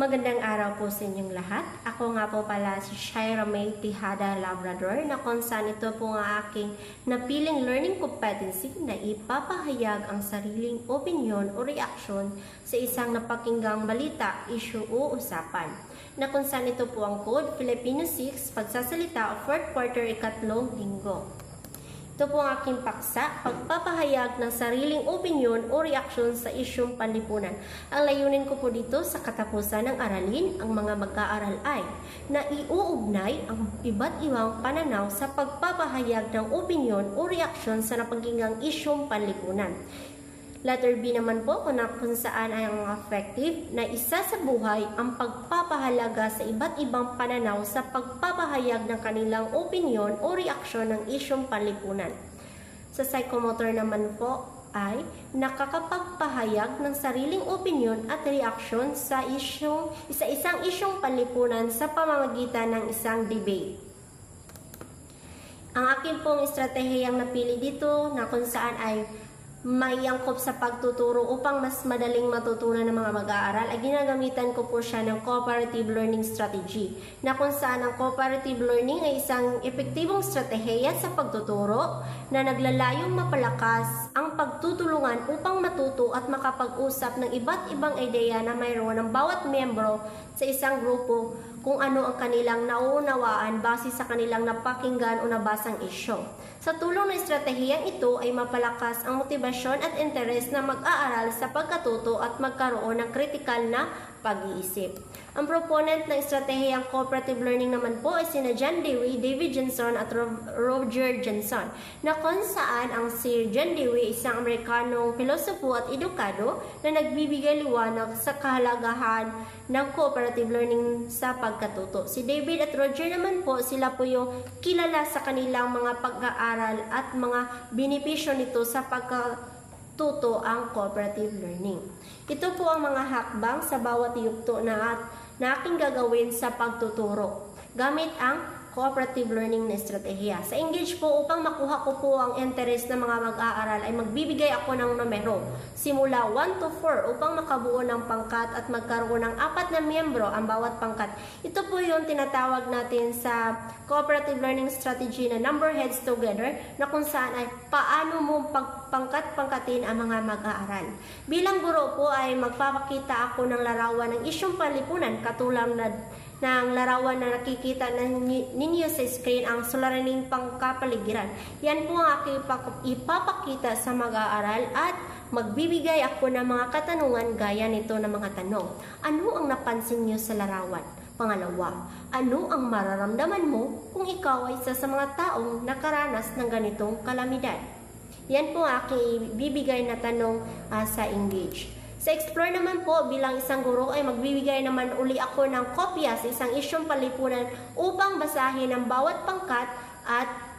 Magandang araw po sa inyong lahat. Ako nga po pala si Shaira May Tihada Labrador na kung saan ito po ang aking napiling learning competency na ipapahayag ang sariling opinion o reaksyon sa isang napakinggang balita, issue o usapan. Na kung saan ito po ang code Filipino 6, pagsasalita o fourth quarter ikatlong linggo. Ito po ang aking paksa, pagpapahayag ng sariling opinyon o reaksyon sa isyong panlipunan. Ang layunin ko po dito sa katapusan ng aralin, ang mga mag-aaral ay na iuugnay ang iba't ibang pananaw sa pagpapahayag ng opinyon o reaksyon sa napagkingang isyong panlipunan. Letter B naman po kung, kung saan ang effective na isa sa buhay ang pagpapahalaga sa iba't ibang pananaw sa pagpapahayag ng kanilang opinyon o reaksyon ng isyong panlipunan. Sa psychomotor naman po ay nakakapagpahayag ng sariling opinyon at reaksyon sa isyong, isa-isang isyong panlipunan sa pamamagitan ng isang debate. Ang akin pong estratehiyang napili dito na kung saan ay may angkop sa pagtuturo upang mas madaling matutunan ng mga mag-aaral ay ginagamitan ko po siya ng cooperative learning strategy na kung saan ang cooperative learning ay isang epektibong stratehiya sa pagtuturo na naglalayong mapalakas ang pagtutulungan upang matuto at makapag-usap ng iba't ibang ideya na mayroon ng bawat miyembro sa isang grupo kung ano ang kanilang nauunawaan base sa kanilang napakinggan o nabasang isyo. Sa tulong ng estratehiyang ito ay mapalakas ang motibasyon at interes na mag-aaral sa pagkatuto at magkaroon ng kritikal na pag-iisip. Ang proponent ng estratehiyang cooperative learning naman po ay sina John Dewey, David Johnson at Ro- Roger Johnson na kung saan ang si John Dewey isang Amerikanong pilosopo at edukado na nagbibigay liwanag sa kahalagahan ng cooperative learning sa pagkatuto. Si David at Roger naman po, sila po yung kilala sa kanilang mga pag-aaral at mga benepisyo nito sa pagkatuto ang cooperative learning. Ito po ang mga hakbang sa bawat yugto na, at, na aking gagawin sa pagtuturo gamit ang cooperative learning na estratehiya. Sa Engage po, upang makuha ko po ang interest ng mga mag-aaral, ay magbibigay ako ng numero, simula 1 to 4, upang makabuo ng pangkat at magkaroon ng apat na miyembro ang bawat pangkat. Ito po yung tinatawag natin sa cooperative learning strategy na number heads together, na kung saan ay paano mo pagpangkat-pangkatin ang mga mag-aaral. Bilang guro po ay magpapakita ako ng larawan ng isyong panlipunan, katulad na ng larawan na nakikita na ninyo sa screen ang suliraning pangkapaligiran. Yan po ang aking ipapakita sa mag-aaral at magbibigay ako ng mga katanungan gaya nito ng mga tanong. Ano ang napansin niyo sa larawan? Pangalawa, ano ang mararamdaman mo kung ikaw ay isa sa mga taong nakaranas ng ganitong kalamidad? Yan po ang aking ibibigay na tanong uh, sa Engage. Sa Explore naman po, bilang isang guro ay magbibigay naman uli ako ng kopya sa isang isyong palipunan upang basahin ang bawat pangkat at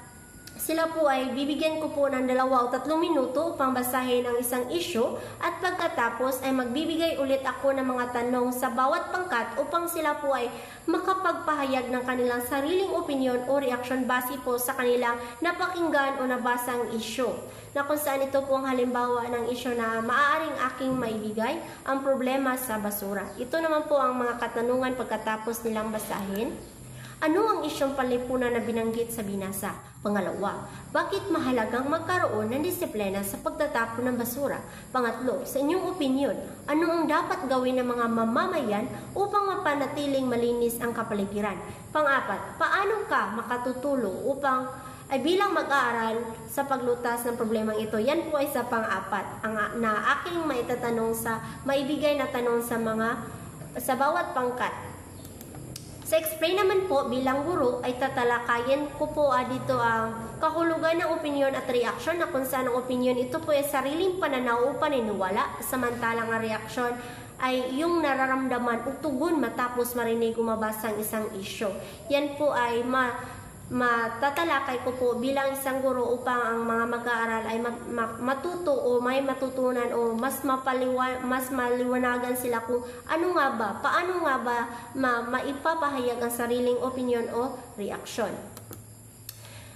sila po ay bibigyan ko po ng dalawa o tatlong minuto upang basahin ang isang issue at pagkatapos ay magbibigay ulit ako ng mga tanong sa bawat pangkat upang sila po ay makapagpahayag ng kanilang sariling opinion o reaksyon base po sa kanilang napakinggan o nabasang issue na kung saan ito po ang halimbawa ng issue na maaaring aking maibigay ang problema sa basura. Ito naman po ang mga katanungan pagkatapos nilang basahin. Ano ang isyong palipunan na binanggit sa binasa? Pangalawa, bakit mahalagang magkaroon ng disiplina sa pagtatapon ng basura? Pangatlo, sa inyong opinion, ano ang dapat gawin ng mga mamamayan upang mapanatiling malinis ang kapaligiran? Pangapat, paano ka makatutulong upang ay bilang mag-aaral sa paglutas ng problemang ito. Yan po ay sa pang-apat ang, na aking maitatanong sa maibigay na tanong sa mga sa bawat pangkat sa explain naman po bilang guro ay tatalakayin ko po ah, dito ang kahulugan ng opinion at reaksyon na kung saan ang opinion ito po ay sariling pananaw o paniniwala samantalang ang reaksyon ay yung nararamdaman o tugon matapos marinig o mabasa ang isang isyo. Yan po ay ma matatalakay ko po bilang isang guro upang ang mga mag-aaral ay matuto o may matutunan o mas mapaliwan, mas maliwanagan sila kung ano nga ba, paano nga ba ma, maipapahayag ang sariling opinion o reaksyon.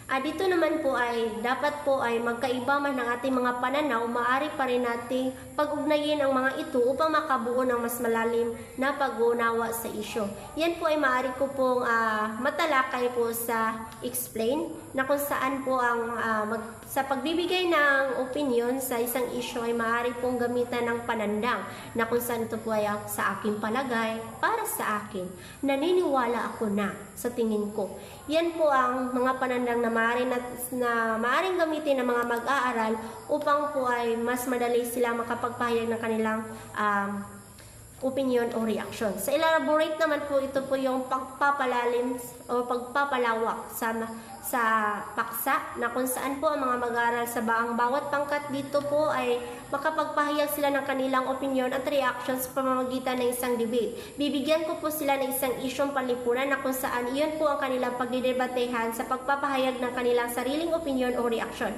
Ah, dito naman po ay dapat po ay magkaiba man ang ating mga pananaw, maaari pa rin nating pag-ugnayin ang mga ito upang makabuo ng mas malalim na pag-uunawa sa isyo. Yan po ay maaari ko pong ah, matalakay po sa explain na kung saan po ang ah, mag- sa pagbibigay ng opinion sa isang isyo ay maaari pong gamitan ng panandang na kung saan ito po ay ah, sa aking palagay, para sa akin, naniniwala ako na sa tingin ko. Yan po ang mga panandang na maaari na, na maaaring gamitin ng mga mag-aaral upang po ay mas madali sila makapagpahayag ng kanilang um, opinion o reaction. Sa elaborate naman po ito po yung pagpapalalim o pagpapalawak sa sa paksa na kung saan po ang mga mag-aaral sa baang bawat pangkat dito po ay makapagpahayag sila ng kanilang opinion at reactions sa pamamagitan ng isang debate. Bibigyan ko po sila ng isang isyong panlipunan na kung saan iyon po ang kanilang pagdidebatehan sa pagpapahayag ng kanilang sariling opinion o reaction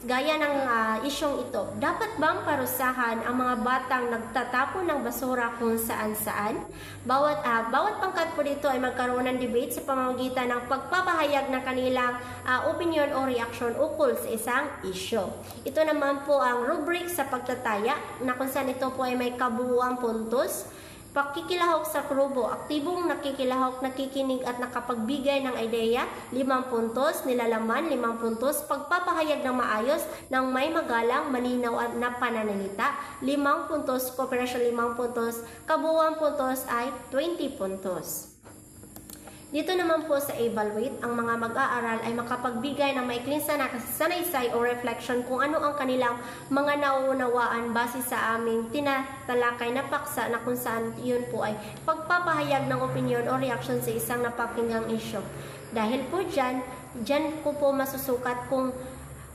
gaya ng ah, isyong ito, dapat bang parusahan ang mga batang nagtatapon ng basura kung saan-saan? Bawat, ah, bawat pangkat po dito ay magkaroon ng debate sa pamamagitan ng pagpapahayag ng kanilang ah, opinion o reaction ukol sa isang isyo. Ito naman po ang rubric sa pagtataya na kung saan ito po ay may kabuuang puntos, Pakikilahok sa grupo, aktibong nakikilahok, nakikinig at nakapagbigay ng ideya, limang puntos, nilalaman, limang puntos, pagpapahayag ng maayos, ng may magalang, malinaw at na pananalita, limang puntos, kooperasyon limang puntos, kabuuang puntos ay 20 puntos. Dito naman po sa evaluate, ang mga mag-aaral ay makapagbigay ng maikling sana sanaysay o reflection kung ano ang kanilang mga nauunawaan base sa aming tinatalakay na paksa na kung saan yun po ay pagpapahayag ng opinion o reaction sa isang napakinggang issue. Dahil po dyan, dyan ko po masusukat kung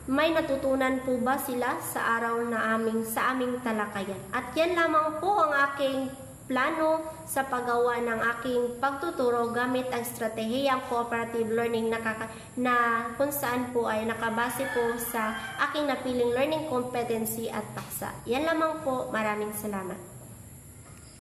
may natutunan po ba sila sa araw na aming sa aming talakayan. At yan lamang po ang aking plano sa paggawa ng aking pagtuturo gamit ang estratehiyang cooperative learning na, kaka- na kung saan po ay nakabase po sa aking napiling learning competency at paksa. Yan lamang po. Maraming salamat.